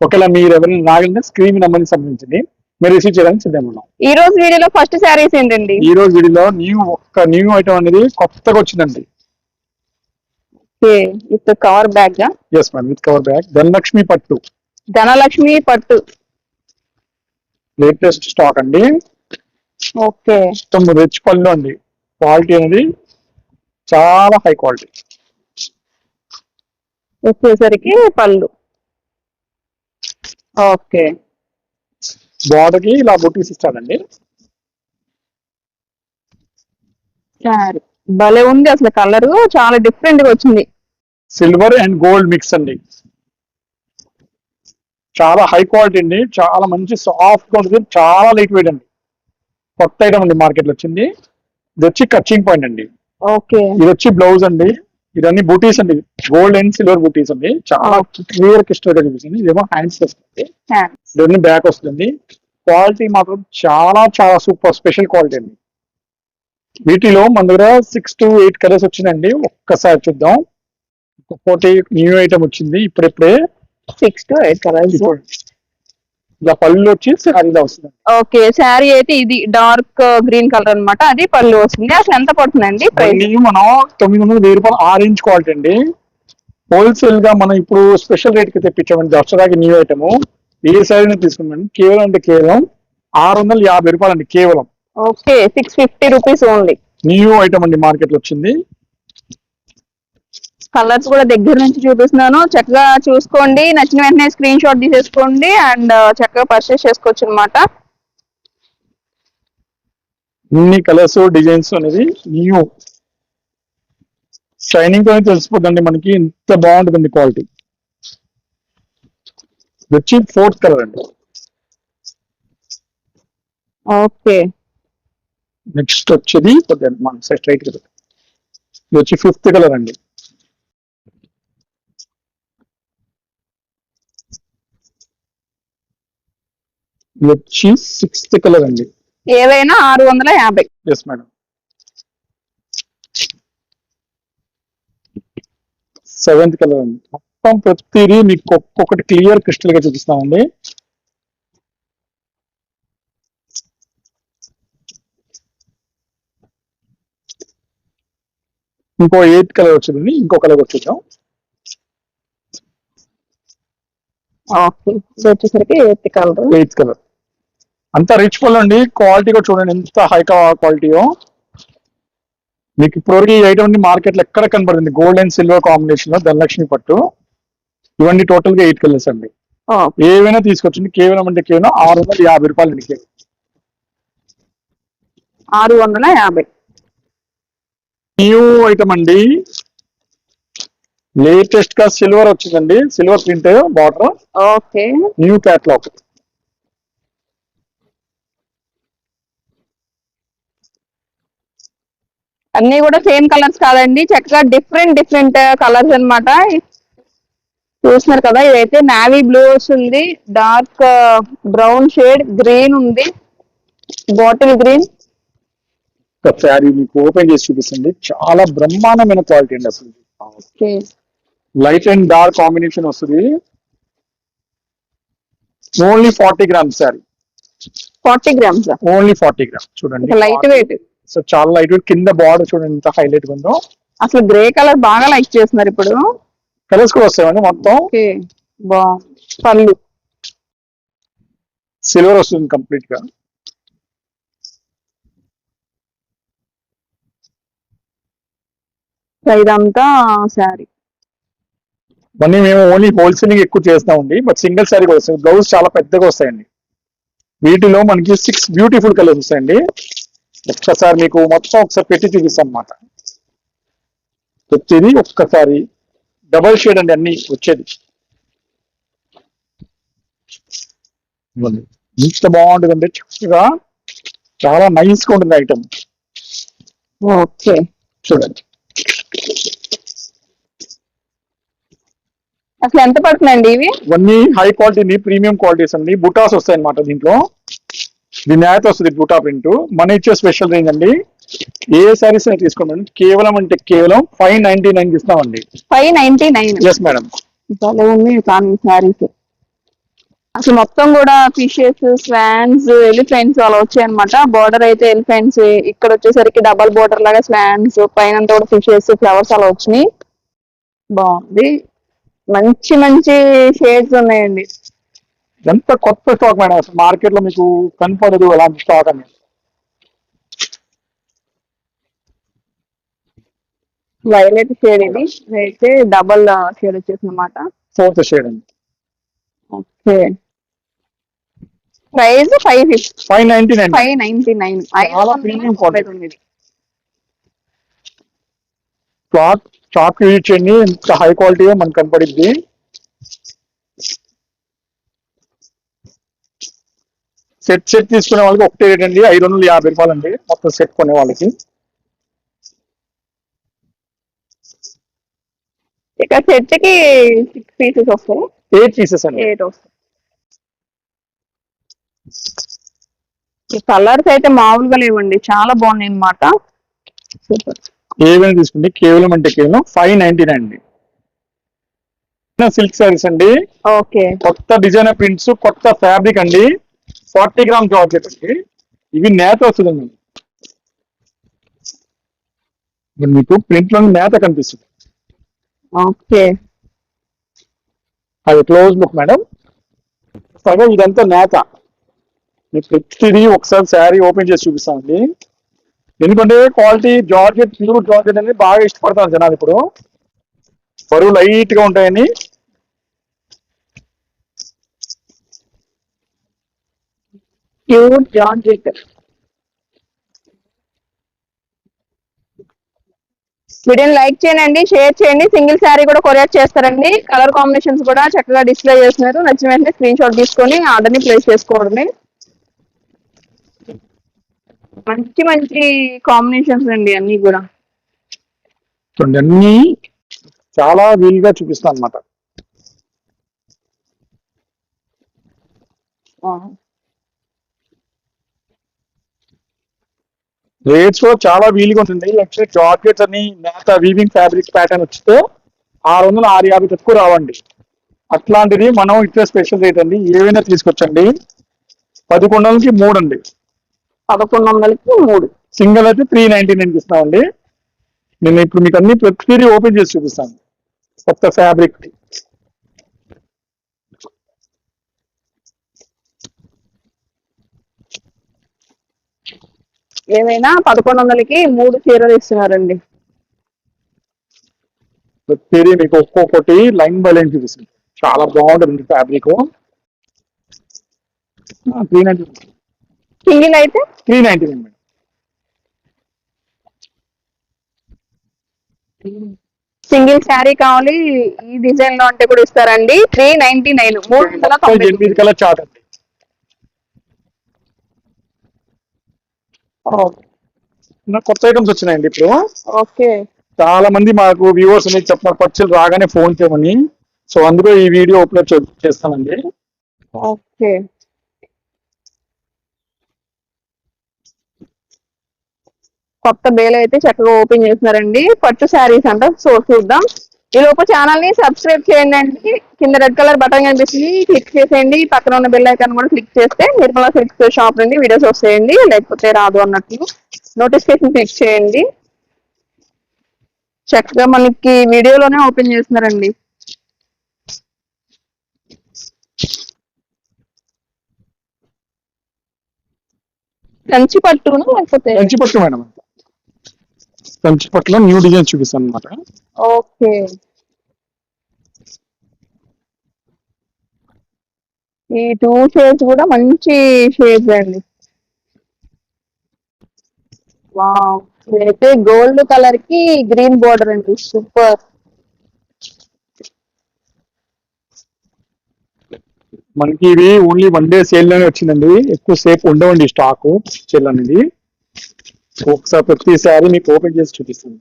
ఒకవేళ మీరు ఎవరైనా రాగలిగిన స్క్రీన్ నెంబర్ సంబంధించింది మీరు రిసీవ్ చేయడానికి సిద్ధంగా ఉన్నాం. ఈ రోజు వీడియోలో ఫస్ట్ శారీస్ ఏంటండి? ఈ రోజు వీడియోలో న్యూ ఒక్క న్యూ ఐటమ్ అనేది కొత్తగా వచ్చిందండి. With cover bag yes madam with cover bag Dhanalakshmi పట్టు. ధనలక్ష్మి పట్టు. లేటెస్ట్ స్టాక్ అండి. ఓకే. మొత్తం రిచ్ పళ్ళు అండి. క్వాలిటీ అనేది చాలా హై క్వాలిటీ వచ్చేసరికి పళ్ళు. ఓకే. బార్డర్కి ఇలా బుటీస్ ఇస్తారండి. శారీ భలే ఉంది అసలు కలర్. చాలా డిఫరెంట్గా వచ్చింది. సిల్వర్ అండ్ గోల్డ్ మిక్స్ అండి. చాలా హై క్వాలిటీ అండి. చాలా మంచి సాఫ్ట్గా ఉంటుంది. చాలా లైట్ వెయిట్ అండి. కొత్త ఐటమ్ అండి మార్కెట్లో వచ్చింది. ఇది వచ్చి కచ్చింగ్ పాయింట్ అండి. ఓకే. ఇది వచ్చి బ్లౌజ్ అండి. ఇదన్నీ బూటీస్ అండి. గోల్డ్ అండ్ సిల్వర్ బూటీస్ అండి. చాలా క్లియర్ క్రిస్టల్ కనిపిస్తుంది ఇదేమో హ్యాండ్స్ వస్తుంది ఇదన్నీ బ్యాక్ వస్తుంది క్వాలిటీ మాత్రం చాలా చాలా సూపర్ స్పెషల్ క్వాలిటీ అండి. వీటిలో మన దగ్గర సిక్స్ టు ఎయిట్ కలర్స్ వచ్చిందండి ఒక్కసారి చూద్దాం. ఒక్కొక్కటి న్యూ ఐటమ్ వచ్చింది. ఇప్పుడిప్పుడే సిక్స్ టు ఎయిట్ కలర్స్. ఇలా పళ్ళు వచ్చి శారీలో వస్తుంది. ఓకే శారీ అయితే ఇది డార్క్ గ్రీన్ కలర్ అన్నమాట. అది పళ్ళు వస్తుంది. అసలు ఎంత పడుతుందండి? మనం తొమ్మిది వందల వెయ్యి రూపాయలు ఆరెంజ్ క్వాలిటీ అండి. హోల్సేల్గా మనం ఇప్పుడు స్పెషల్ రేట్కి తెప్పించామండి. దసరాకి న్యూ ఐటమ్ ఏ శారీని తీసుకున్నాం కేవలం అంటే కేవలం ఆరు వందల యాభై రూపాయలు అండి కేవలం. Okay six fifty rupees only new item అండి మార్కెట్లో వచ్చింది. కలర్స్ కూడా దగ్గర నుంచి చూపిస్తున్నాను. చక్కగా చూసుకోండి. నచ్చిన వెంటనే స్క్రీన్ షాట్ తీసేసుకోండి. అండ్ చక్కగా పర్చేస్ చేసుకోవచ్చు అనమాట అన్ని కలర్స్ డిజైన్స్ అనేది న్యూ షైనింగ్తో తెలిసిపోతుందండి మనకి. ఎంత బాగుంటుందండి క్వాలిటీ వచ్చి ఫోర్త్ కలర్ అండి. ఓకే. నెక్స్ట్ వచ్చేది మన స్ట్రైట్ వచ్చి ఫిఫ్త్ కలర్ అండి. ఇది వచ్చి సిక్స్త్ కలర్ అండి. ఏవైనా ఆరు వందల యాభై. ఎస్ మేడం సెవెంత్ కలర్ అండి. మొత్తం ప్రతిదీ మీకు ఒక్కొక్కటి క్లియర్ క్రిస్టల్గా చూపిస్తామండి. ఇంకో ఎయిత్ కలర్ వచ్చిందండి. ఇంకో కలర్ వచ్చేద్దాం వచ్చేసరికి ఎయిత్ కలర్ ఎయిత్ కలర్ అంత రిచ్ పళ్ళు అండి. క్వాలిటీ కూడా చూడండి ఎంత హై క్వాలిటీయో మీకు ఇప్పటివరకు ఈ ఐటమ్ మార్కెట్లో ఎక్కడ కనబడింది? గోల్డ్ అండ్ సిల్వర్ కాంబినేషన్లో ధనలక్ష్మి పట్టు. ఇవన్నీ టోటల్గా ఎయిట్ కలర్స్ అండి. ఏవైనా తీసుకొచ్చండి. కేవలం అంటే కేవలం ఆరు వందల యాభై రూపాయలు అండి కేవలం. ఆరు వందల యాభై. న్యూ ఐటమ్ అండి. లేటెస్ట్గా సిల్వర్ వచ్చిందండి. Silver print border okay. New catalogue అన్ని కూడా సేమ్ కలర్స్ కాదండి. చక్కగా డిఫరెంట్ డిఫరెంట్ కలర్స్ అన్నమాట. చూస్తున్నారు కదా ఇదైతే నావీ బ్లూ వస్తుంది. డార్క్ బ్రౌన్ షేడ్ గ్రీన్ ఉంది. Bottle green. శారీ మీకు ఓపెన్ చేసి చూపిస్తుంది. చాలా బ్రహ్మాండమైన క్వాలిటీ అండి అసలు. Okay. Light and dark combination వస్తుంది. Only forty grams sari. Forty grams only forty grams. చూడండి. Light weight. సో చాలా లైట్ వెయిట్ కింద బార్డర్ చూడండి ఎంత హైలైట్గా ఉందో. అసలు గ్రే కలర్ బాగా లైక్ చేస్తున్నారు ఇప్పుడు. కలర్స్ కూడా వస్తాయండి మొత్తం. బా. పళ్ళు. సిల్వర్ వస్తుంది కంప్లీట్గా. ఇదంతా శారీ ఇవన్నీ మేము ఓన్లీ హోల్సేలింగ్ ఎక్కువ చేస్తామండి బట్ సింగిల్ సారీ కూడా వస్తాయి. బ్లౌజ్ చాలా పెద్దగా వస్తాయండి. వీటిలో మనకి సిక్స్ బ్యూటిఫుల్ కలర్స్ వస్తాయండి. ఒక్కసారి మీకు మొత్తం ఒకసారి పెట్టి చూపిస్తాను అనమాట వచ్చేది ఒక్కసారి డబల్ షేడ్ అండి అన్ని వచ్చేది. ఇవ్వండి. ఎంత బాగుంటుంది అంటే చక్కగా చాలా నైస్గా ఉంటుంది ఐటమ్ ఓకే. చూడండి. అసలు ఎంత పడుతుందండి ఇవి? ఇవన్నీ హై క్వాలిటీ ప్రీమియం క్వాలిటీస్ అండి. బుటాస్ వస్తాయి అనమాట దీంట్లో. ఇది నేత వస్తుంది బుటా ప్రింట్ మన ఇచ్చే స్పెషల్ రేంజ్ అండి. ఏ సారీస్ తీసుకోండి. కేవలం అంటే కేవలం ఫైవ్ నైన్టీ నైన్ ఇస్తామండి. Five ninety nine yes madam భలే ఉంది కానీ శారీస్ అసలు మొత్తం కూడా ఫిషెస్ స్వాన్స్ ఎలిఫెంట్స్ అలా వచ్చాయి అనమాట బార్డర్ అయితే ఎలిఫెంట్స్ ఇక్కడ వచ్చేసరికి డబల్ బార్డర్ లాగా స్వాన్స్ పైన కూడా ఫిషెస్ ఫ్లవర్స్ అలా వచ్చినాయి. బాగుంది. మంచి మంచి షేడ్స్ ఉన్నాయండి. ఎంత కొత్త స్టాక్ మేడం? అసలు మార్కెట్లో మీకు కనపడదు అలాంటి స్టాక్ అని. వైలెట్ షేడ్ ఇది అయితే డబల్ షేడ్ వచ్చేసింది అనమాట ఫోర్త్ షేడ్ అండి. Okay. Price five fifty five ninety nine five ninety nine చాలా premium quality. ఉంది స్టాక్ స్టాక్ యూజ్ చేయండి. ఎంత హై క్వాలిటీ మనకు కనపడిద్ది. సెట్ సెట్ తీసుకునే వాళ్ళకి ఒకటే రేట్ అండి. ఐదు వందల యాభై రూపాయలు అండి మొత్తం సెట్ కొనే వాళ్ళకి. ఇక సెట్కి సిక్స్ పీసెస్ వస్తాయి ఎయిట్ పీసెస్ అండి. ఎయిట్ వస్తాయి కలర్స్ అయితే మామూలుగా లేవండి. చాలా బాగున్నాయి అన్నమాట. సూపర్ ఏమైనా తీసుకుంటే కేవలం అంటే కేవలం ఫైవ్ నైన్టీ నైన్ అండి. సిల్క్ సారీస్ అండి. ఓకే కొత్త డిజైనర్ ప్రింట్స్ కొత్త ఫ్యాబ్రిక్ అండి. ఫార్టీ గ్రామ్ జార్జెట్ అండి. ఇవి నేత వస్తుందండి. ఇప్పుడు మీకు ప్రింట్లో నేత కనిపిస్తుంది. ఓకే. అది క్లోజ్ లుక్ మేడం. సగం ఇదంతా నేత. మీకు ప్రతిదీ ఒకసారి శారీ ఓపెన్ చేసి చూపిస్తామండి ఎందుకంటే క్వాలిటీ జార్జెట్ ప్యూర్ జార్జెట్ అనేది బాగా ఇష్టపడతారు జనాలు ఇప్పుడు. బరువు లైట్గా ఉంటాయని ప్యూర్ జార్జెట్ వీడియోని లైక్ చేయండి షేర్ చేయండి. సింగిల్ శారీ కూడా కొరియర్ చేస్తారండి. కలర్ కాంబినేషన్స్ కూడా చక్కగా డిస్ప్లే చేస్తున్నారు. నచ్చిన వెంటనే స్క్రీన్ షాట్ తీసుకొని ఆర్డర్ని ప్లేస్ చేసుకోవడమే. మంచి మంచి కాంబినేషన్స్ అండి అన్ని కూడా. చూడండి అన్ని చాలా వీలుగా చూపిస్తాను అనమాట రేట్స్ కూడా చాలా వీలుగా ఉంటుంది. లక్ష జాకెట్స్ అని నేత వీవింగ్ ఫ్యాబ్రిక్ ప్యాటర్న్ వచ్చితే ఆరు వందలు ఆరు యాభై తక్కువ రావండి. అట్లాంటిది మనం ఇచ్చే స్పెషల్ రేట్ అండి ఏవైనా తీసుకొచ్చండి. పదకొండు వందలకి మూడు అండి పదకొండు వందలకి మూడు. సింగిల్ అయితే త్రీ నైన్టీ నైన్ ఇస్తామండి నేను ఇప్పుడు మీకు అన్ని ప్రతిదీ ఓపెన్ చేసి చూపిస్తాను. కొత్త ఫ్యాబ్రిక్ ఏమైనా పదకొండు వందలకి మూడు చీరలు ఇస్తున్నారండి. ప్రతిదీ మీకు ఒక్కొక్కటి లైన్ బై లైన్ చూపిస్తుంది. చాలా బాగుంటుంది ఫ్యాబ్రిక్ త్రీ నైన్టీ సింగిల్ అయితే three ninety nine madam. Single sari కావాలి ఈ డిజైన్లో అంటే కూడా ఇస్తారండి. త్రీ నైన్టీ నైన్ మూడు వందల తొంభై ఎనిమిది కలర్ చార్ట్ అండి నా కొత్త ఐటమ్స్ వచ్చినాయండి ఇప్పుడు. ఓకే. చాలా మంది మాకు వ్యూవర్స్ అనేది చెప్తున్నారు పర్చేలు రాగానే ఫోన్ చేయమని. సో అందులో ఈ వీడియో అప్లోడ్ చేస్తానండి. ఓకే. కొత్త బేల్ అయితే చక్కగా ఓపెన్ చేస్తున్నారండి పట్టు శారీస్ అంట. సో చూద్దాం. ఈ లోపు ఛానల్ని సబ్స్క్రైబ్ చేయండి అండి. కింద రెడ్ కలర్ బటన్ కనిపిస్తుంది. క్లిక్ చేసేయండి. పక్కన ఉన్న బెల్ ఐకాన్ కూడా క్లిక్ చేస్తే నిర్మలా సిల్క్స్ షాప్ నుండి వీడియోస్ వస్తాయండి. లేకపోతే రాదు అన్నట్లు నోటిఫికేషన్ క్లిక్ చేయండి. చక్కగా మనకి వీడియోలోనే ఓపెన్ చేస్తున్నారండి. కంచి పట్టును లేకపోతే కంచి పట్టు మేడం. కంచి పట్టులో న్యూ డిజైన్ చూపిస్తాను అనమాట ఓకే. ఈ టూ షేడ్స్ కూడా మంచి షేడ్స్ అండి. అయితే గోల్డ్ కలర్కి గ్రీన్ బోర్డర్ అండి. సూపర్. మనకి ఇది ఓన్లీ వన్ డే సేల్లోనే వచ్చిందండి. ఎక్కువ సేపు ఉండవండి స్టాక్ సేల్ అనేది. ఒకసారి ప్రతిసారి మీకు ఓపెన్ చేసి చూపిస్తుంది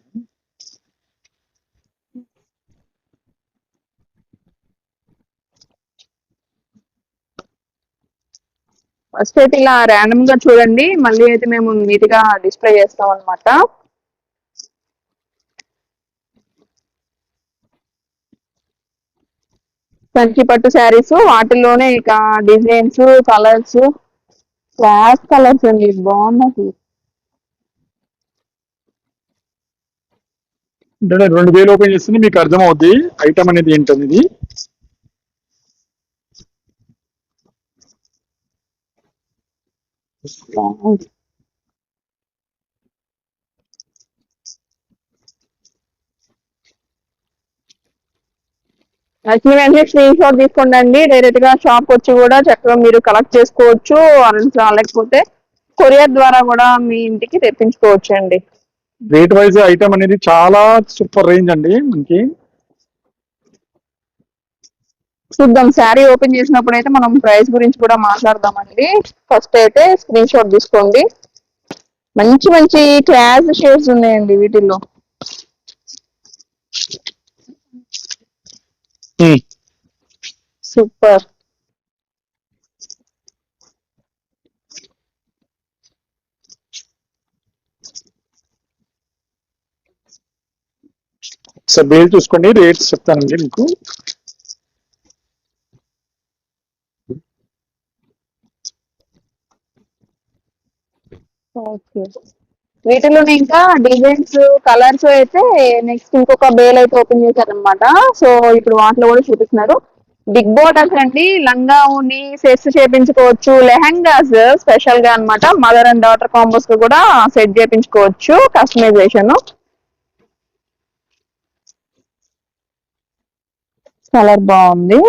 ఫస్ట్ అయితే ఇలా ర్యాండమ్గా చూడండి. మళ్ళీ అయితే మేము నీట్గా డిస్ప్లే చేస్తాం అనమాట కంచి పట్టు శారీస్ వాటిలోనే ఇక డిజైన్స్ కలర్స్ క్లాస్ కలర్స్ అండి. బాగున్నాయి. రెండు వేలు ఓపెన్ చేస్తుంది మీకు అర్థం అవుద్ది ఐటమ్ అనేది ఏంటనేది. నచ్చిన వెంటనే స్క్రీన్ షాట్ తీసుకోండి డైరెక్ట్గా షాప్ వచ్చి కూడా చక్కగా మీరు కలెక్ట్ చేసుకోవచ్చు లేకపోతే కొరియర్ ద్వారా కూడా మీ ఇంటికి తెప్పించుకోవచ్చు అండి రేట్ వైజ్ ఐటమ్ అనేది చాలా సూపర్ రేంజ్ అండి మనకి. చూద్దాం. శారీ ఓపెన్ చేసినప్పుడు అయితే మనం ప్రైస్ గురించి కూడా మాట్లాడదామండి. ఫస్ట్ అయితే స్క్రీన్ షాట్ తీసుకోండి. మంచి మంచి క్లాస్ షేడ్స్ ఉన్నాయండి వీటిల్లో. సూపర్. సో బేల్ చూసుకోండి రేట్స్ చెప్తానండి మీకు. ఓకే. వీటిలోనే ఇంకా డిజైన్స్ కలర్స్ అయితే నెక్స్ట్ ఇంకొక బేల్ అయితే ఓపెన్ చేశారనమాట సో ఇప్పుడు వాటిలో కూడా చూపిస్తున్నారు. బిగ్ బోర్డర్స్ అండి లంగా ఉని సెట్స్ చేపించుకోవచ్చు లెహంగాస్ స్పెషల్గా అనమాట మదర్ అండ్ డాటర్ కాంబోస్ కూడా సెట్ చేపించుకోవచ్చు కస్టమైజేషన్. కలర్ బాగుంది.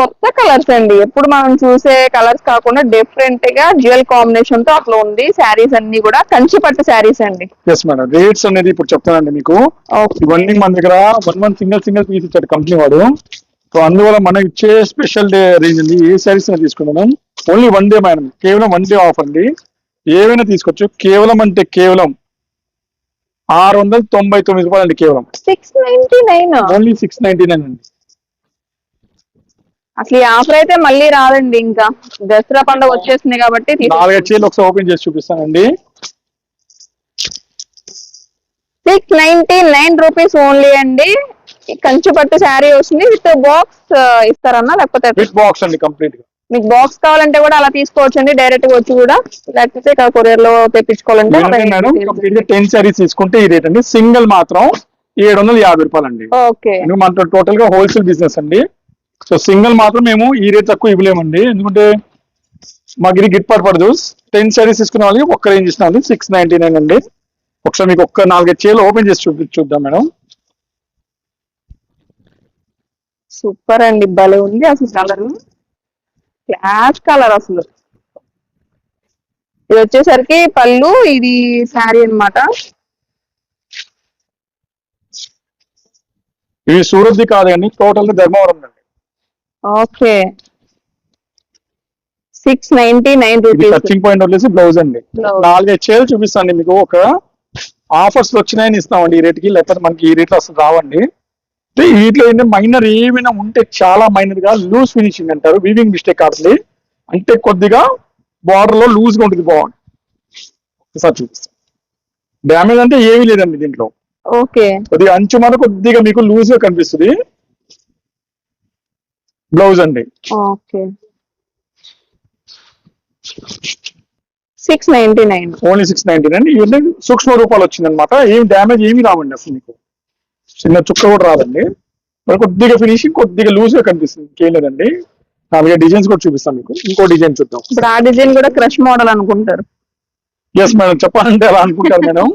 కొత్త కలర్స్ అండి. ఎప్పుడు మనం చూసే కలర్స్ కాకుండా డిఫరెంట్గా డ్యూయల్ కాంబినేషన్తో అట్లా ఉంది. శారీస్ అన్ని కూడా కంచి పట్టు శారీస్ అండి. ఎస్ మేడం రేట్స్ అనేది ఇప్పుడు చెప్తానండి మీకు. ఇవన్నీ మన దగ్గర one one single single piece ఇచ్చాడు కంపెనీ వాడు. సో అందువల్ల మనం ఇచ్చే స్పెషల్ డే రేంజ్ అండి. ఏ సారీస్ తీసుకున్నాం ఓన్లీ వన్ డే మేడం కేవలం వన్ డే ఆఫ్ అండి. ఏవైనా తీసుకోవచ్చు. కేవలం అంటే కేవలం ఆరు వందల తొంభై తొమ్మిది రూపాయలు అండి కేవలం. Six ninety nine only six ninety nine అండి. అసలు ఈ ఆఫర్ అయితే మళ్ళీ రాదండి ఇంకా. దసరా పండుగ వచ్చేస్తుంది కాబట్టి చీరలు ఒకసారి ఓపెన్ చేసి చూపిస్తానండి. Six ninety nine rupees only అండి. కంచి పట్టు శారీ వస్తుంది. విత్ బాక్స్ ఇస్తారన్నా లేకపోతే బిగ్ బాక్స్ అండి కంప్లీట్గా. మీకు బాక్స్ కావాలంటే కూడా అలా తీసుకోవచ్చు అండి డైరెక్ట్గా వచ్చి కూడా. లేకపోతే కొరియర్లో తెప్పించుకోవాలంటే టెన్ సారీస్ తీసుకుంటే ఈ రేట్ అండి. సింగిల్ మాత్రం ఏడు వందల యాభై రూపాయలు అండి ఓకే మన టోటల్గా హోల్సేల్ బిజినెస్ అండి. సో సింగిల్ మాత్రం మేము ఈ రేట్ తక్కువ ఇవ్వలేమండి. ఎందుకంటే మాకు ఇది గిట్పాటు పడదు. టెన్ సారీస్ తీసుకున్న వాళ్ళకి ఒక్క రేంజ్ ఇస్తున్నాం సిక్స్ నైన్టీ నైన్ అండి. ఒకసారి మీకు ఒక్క నాలుగైదు చీరలు ఓపెన్ చేసి చూపి చూద్దాం మేడం. సూపర్ అండి. భలే ఉంది అసలు కలర్. క్లాస్ కలర్ అసలు. ఇది వచ్చేసరికి పళ్ళు ఇది శారీ అన్నమాట. ఇవి సూరత్ది కాదండి టోటల్ ధర్మవరం అండి. Okay. Six ninety nine rupees touching point వచ్చేసి బ్లౌజ్ అండి. నాలుగైదు చీరలు చూపిస్తాను మీకు. ఒక ఆఫర్స్ వచ్చినాయని ఇస్తామండి ఈ రేట్కి. లేకపోతే మనకి ఈ రేట్లో అసలు రావండి. వీటిలో ఏంటంటే మైనర్ ఏమైనా ఉంటే చాలా మైనర్గా లూజ్ ఫినిషింగ్ అంటారు. వీవింగ్ మిస్టేక్ కాదు అంటే కొద్దిగా బార్డర్లో లూజ్గా ఉంటుంది బాగుంది ఒకసారి చూపిస్తాను. డ్యామేజ్ అంటే ఏమీ లేదండి దీంట్లో. ఓకే. కొద్దిగా అంచు మీద కొద్దిగా మీకు లూజ్గా కనిపిస్తుంది. బ్లౌజ్ అండి. Okay. Six ninety nine only six ninety nine ఇవన్నీ సూక్ష్మ రూపాలు వచ్చింది అనమాట ఏం డ్యామేజ్ ఏమీ రావండి అసలు మీకు. చిన్న చుక్క కూడా రాదండి. మరి కొద్దిగా ఫినిషింగ్ కొద్దిగా లూజ్గా కనిపిస్తుంది. ఇంకేం లేదండి. నాలుగే డిజైన్స్ కూడా చూపిస్తాను మీకు. ఇంకో డిజైన్ చూద్దాం. ఇప్పుడు ఆ డిజైన్ కూడా క్రష్ మోడల్ అనుకుంటారు. ఎస్ మేడం చెప్పాలంటే అలా అనుకుంటారు మేడం.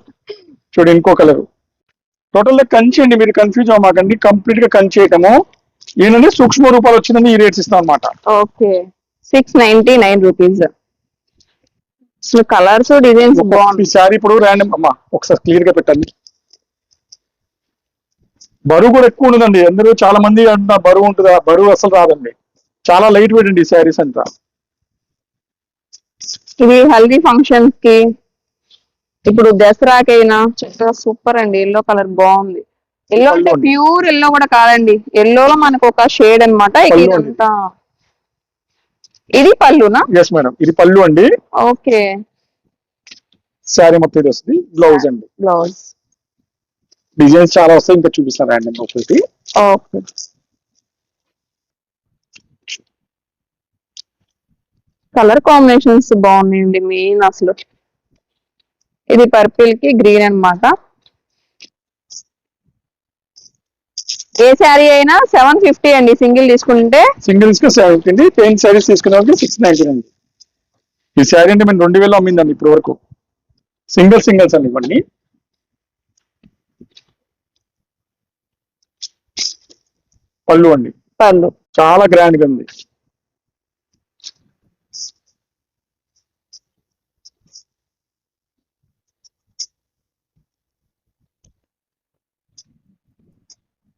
చూడు ఇంకో కలర్ టోటల్గా కంచి అండి మీరు కన్ఫ్యూజ్ అవ్వమాకండి. కంప్లీట్గా కంచి ఐటము ఏంటంటే సూక్ష్మ రూపాలు వచ్చిందని ఈ రేట్స్ ఇస్తాం అనమాట okay. Six ninety nine rupees అసలు కలర్స్ డిజైన్స్ బాగుంది. శారీ ఇప్పుడు ర్యాండమ్ అమ్మా ఒకసారి క్లియర్గా పెట్టండి. బరువు కూడా ఎక్కువ ఉండదండి. అందరూ చాలా మంది అంటున్నారు బరువు ఉంటుందా? బరువు అసలు రాదండి. చాలా లైట్ వెయిట్ అండి ఈ శారీస్ అంతా. ఇది హల్దీ ఫంక్షన్స్కి. ఇప్పుడు దసరాకైనా సూపర్ అండి. ఎల్లో కలర్ బాగుంది. ఎల్లో అంటే. ప్యూర్ ఎల్లో కూడా కాదండి. ఎల్లోలో మనకు ఒక షేడ్ అనమాట అండి. ఇదంతా ఇది పళ్ళునా? ఎస్ మేడం ఇది పళ్ళు అండి. ఓకే. శారీ మొత్తం ఇది వస్తుంది. బ్లౌజ్ అండి. బ్లౌజ్ డిజైన్స్ చాలా వస్తాయి. ఇంకా చూపిస్తాను ర్యాండమ్ ఒకటి. ఓకే. కలర్ కాంబినేషన్స్ బాగున్నాయండి. మెయిన్ అసలు. ఇది పర్పుల్కి గ్రీన్ అన్నమాట. ఏ శారీ అయినా సెవెన్ ఫిఫ్టీ అండి సింగిల్ తీసుకుంటే. సింగిల్స్కి సెవెంటీ టెన్ శారీస్ తీసుకునే వాళ్ళకి సిక్స్ నైన్టీ అండి. ఈ శారీ అంటే మేము రెండు వేలు అమ్మిందండి ఇప్పటి వరకు. సింగిల్ సింగిల్స్ అండి ఇవన్నీ పళ్ళు అండి. పళ్ళు. చాలా గ్రాండ్గా ఉంది.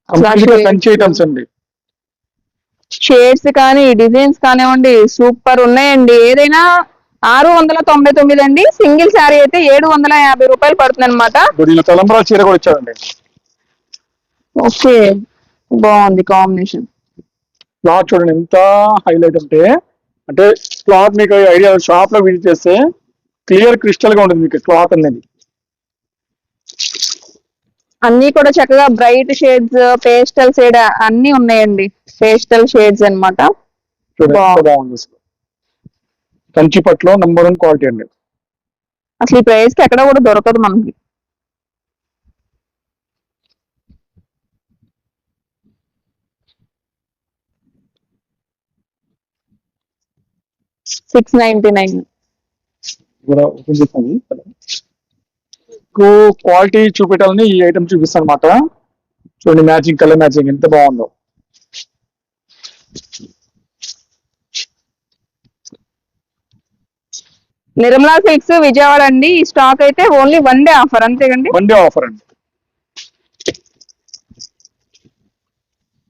కంచి ఐటమ్స్ అండి. షేడ్స్ కానీ డిజైన్స్ కానివ్వండి సూపర్ ఉన్నాయండి. ఏదైనా ఆరు వందల తొంభై తొమ్మిది అండి. సింగిల్ శారీ అయితే ఏడు వందల యాభై రూపాయలు పడుతుంది అనమాట చీర కూడా ఇచ్చారండి. ఓకే. బాగుంది కాంబినేషన్. క్లాత్ చూడండి ఎంత హైలైట్ అంటే అంటే క్లాత్ మీకు ఐడియా షాప్లో విజిట్ చేస్తే క్లియర్ క్రిస్టల్గా ఉంటుంది మీకు క్లాత్ అనేది. అన్ని కూడా చక్కగా బ్రైట్ షేడ్స్ పేస్టల్ షేడ్ అన్ని ఉన్నాయండి. పేస్టల్ షేడ్స్ అసలు. కంచి పట్లో నంబర్ వన్ క్వాలిటీ అండి. అసలు ఈ ప్రైస్కి ఎక్కడ కూడా దొరకదు మనకి. సిక్స్ నైన్టీ నైన్ మీకు క్వాలిటీ చూపెట్టాలని ఈ ఐటమ్ చూపిస్తాను అనమాట చూడండి మ్యాచింగ్ కలర్ మ్యాచింగ్ ఎంత బాగుందో. నిర్మలా సిల్క్స్ విజయవాడ అండి. ఈ స్టాక్ అయితే ఓన్లీ వన్ డే ఆఫర్ అంతేకండి వన్ డే ఆఫర్ అండి.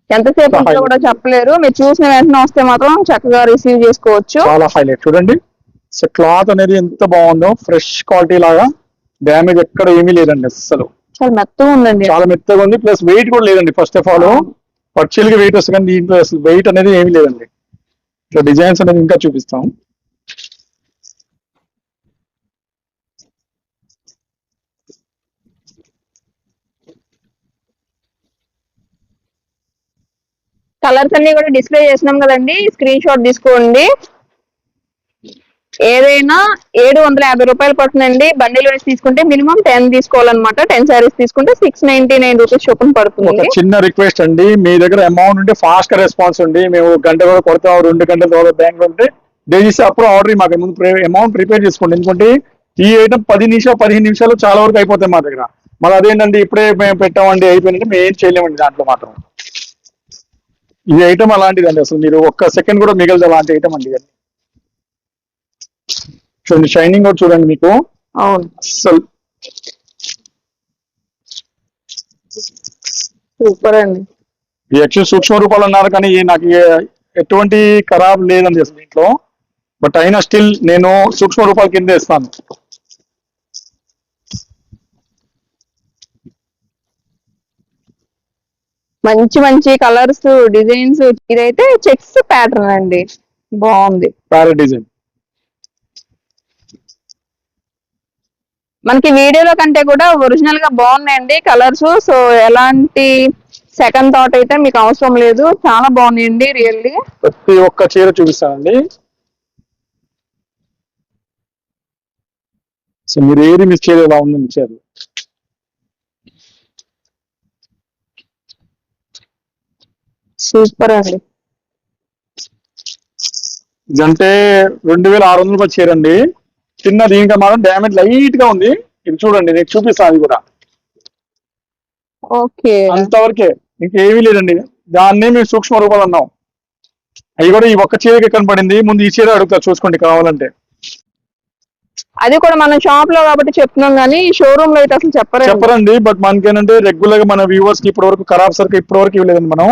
ఎంతసేపు ఉంటుందో కూడా చెప్పలేరు. మీరు చూసిన వెంటనే వస్తే మాత్రం చక్కగా రిసీవ్ చేసుకోవచ్చు. చాలా హైలైట్ చూడండి సో క్లాత్ అనేది ఎంత బాగుందో. ఫ్రెష్ క్వాలిటీ లాగా. డ్యామేజ్ ఎక్కడ ఏమీ లేదండి అసలు చాలా మెత్తగా ఉందండి. చాలా మెత్తగా ఉంది ప్లస్ వెయిట్ కూడా లేదండి ఫస్ట్ ఆఫ్ ఆల్. పర్చిల్కి వెయిట్ వస్తుంది కానీ దీంట్లో అసలు వెయిట్ అనేది ఏమీ లేదండి. ఇట్లా డిజైన్స్ అనేది ఇంకా చూపిస్తాం. కలర్స్ అన్ని కూడా డిస్ప్లే చేసినాం కదండి. స్క్రీన్ షాట్ తీసుకోండి. ఏదైనా ఏడు వందల యాభై రూపాయలు పడుతుందండి. బండిల్ వైస్ తీసుకుంటే మినిమం టెన్ తీసుకోవాలన్నమాట. టెన్ శారీస్ తీసుకుంటే సిక్స్ నైన్టీ నైన్ రూపీస్ చొప్పున పడుతుంది. చిన్న రిక్వెస్ట్ అండి. మీ దగ్గర అమౌంట్ ఉంటే ఫాస్ట్గా రెస్పాన్స్ ఉంది మేము గంట కూడా కొడతాం. రెండు గంటల తర్వాత బ్యాంక్ ఉంటే దయచేసి అప్పుడు ఆర్డర్ మాకు ముందు అమౌంట్ ప్రిపేర్ చేసుకోండి. ఎందుకంటే ఈ ఐటమ్ పది నిమిషాలు పదిహేను నిమిషాలు చాలా వరకు అయిపోతాయి మా దగ్గర. మళ్ళీ అదేంటండి ఇప్పుడే మేము పెట్టామండి అయిపోయిందంటే మేము ఏం చేయలేమండి దాంట్లో మాత్రం. ఈ ఐటమ్ అలాంటిదండి అసలు. మీరు ఒక్క సెకండ్ కూడా మిగలదు అలాంటి ఐటమ్ అండి చూడండి షైనింగ్ కూడా చూడండి మీకు. అవును. అసలు సూపర్ అండి. యాక్చువల్ సూక్ష్మ రూపాలు అన్నారు కానీ నాకు ఎటువంటి ఖరాబ్ లేదండి అసలు దీంట్లో బట్ అయినా స్టిల్ నేను సూక్ష్మ రూపాల కింద ఇస్తాను మంచి మంచి కలర్స్ డిజైన్స్ ఇదైతే చెక్స్ ప్యాటర్న్ అండి. బాగుంది. ప్యారెట్ డిజైన్ మనకి వీడియోలో కంటే కూడా ఒరిజినల్గా బాగున్నాయండి కలర్స్ సో ఎలాంటి సెకండ్ థాట్ అయితే మీకు అవసరం లేదు. చాలా బాగున్నాయండి రియల్లీ ప్రతి ఒక్క చీర చూపిస్తానండి. సో మీరు ఏది మిస్ చేయలేదు ఎలా చీర సూపర్ అండి. ఇదంటే రెండు వేల ఆరు వందల చీర అండి. చిన్న దీనికి మాత్రం డ్యామేజ్ లైట్గా ఉంది. ఇది చూడండి నేను చూపిస్తాను అది కూడా. ఓకే. అంతవరకే ఇంకేమీ లేదండి. దాన్ని మేము సూక్ష్మ రూపాలు అన్నాం. అవి కూడా ఈ ఒక్క చీరకి కనపడింది. ముందు ఈ చీర అడుగుతా చూసుకోండి కావాలంటే. అది కూడా మనం షాప్లో కాబట్టి చెప్తున్నాం కానీ షోరూమ్లో అయితే అసలు చెప్పరు చెప్పరండి బట్ మనకేంటంటే రెగ్యులర్గా మన వ్యూవర్స్కి ఇప్పటి వరకు ఖరాబ్ సరుకు ఇప్పటి వరకు ఇవ్వలేదండి మనం.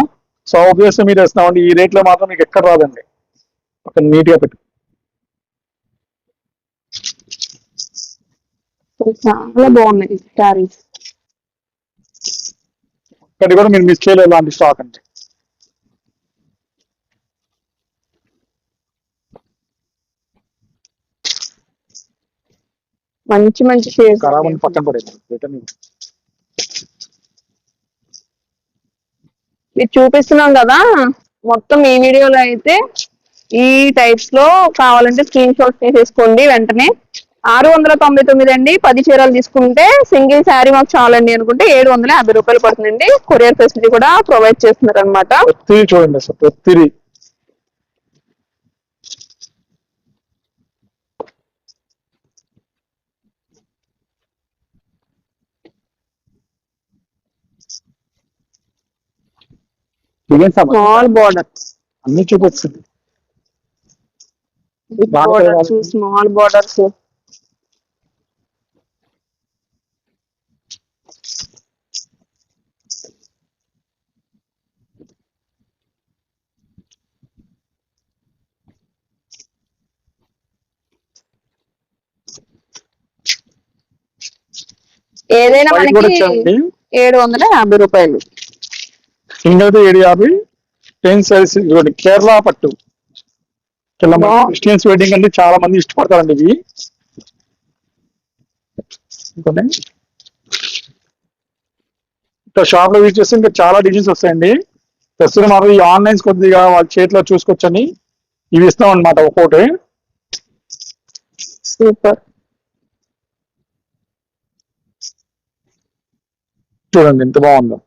సో ఉద్దేశం మీరు వేస్తున్నామండి. ఈ రేట్లో మాత్రం మీకు ఎక్కడ రాదండి. ఒక నీట్గా పెట్టు. చాలా బాగున్నాయి శారీస్. ఇక్కడ కూడా మీరు మిస్ చేయలేదు ఇలాంటి స్టాక్ అండి. మంచి మంచి షేడ్స్ ఖరాబ్ అని పక్కన పడేది రిటర్న్ మీరు చూపిస్తున్నాం కదా మొత్తం ఈ వీడియోలో అయితే ఈ టైప్స్లో కావాలంటే స్క్రీన్ షాట్ తీసేసుకోండి వెంటనే. ఆరు వందల తొంభై తొమ్మిది అండి. పది చీరలు తీసుకుంటే సింగిల్ శారీ మాకు చాలండి అనుకుంటే ఏడు వందల యాభై రూపాయలు పడుతుందండి. కొరియర్ ఫెసిలిటీ కూడా ప్రొవైడ్ చేస్తున్నారు అనమాట చూడండి అసలు? స్మాల్ బార్డర్ అన్ని కావాలి. స్మాల్ బార్డర్స్ ఏదైనా మనకి ఏడు వందల యాభై రూపాయలు. అయితే ఏడు యాభై టెన్ సైజ్ ఇదిగోండి కేరళ పట్టు. క్రిస్టియన్స్ వెడ్డింగ్ అంటే చాలా మంది ఇష్టపడతారండి ఇవి. ఇంకా షాప్లో యూజ్ చేస్తే ఇంకా చాలా డిజైన్స్ వస్తాయండి. ప్రస్తుతం మాత్రం ఈ ఆన్లైన్స్ కొద్దిగా వాళ్ళ చేతిలో చూసుకొచ్చని ఇవి ఇస్తాం అనమాట ఒక్కోటి. సూపర్. చూడండి ఎంత బాగుందో.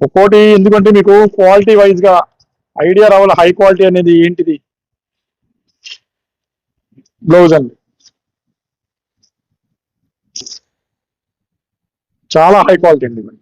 ఒక్కోటి ఎందుకంటే మీకు క్వాలిటీ వైజ్గా ఐడియా రావాలి హై క్వాలిటీ అనేది ఏంటిది? బ్లౌజ్ అండి. చాలా హై క్వాలిటీ అండి ఇవి.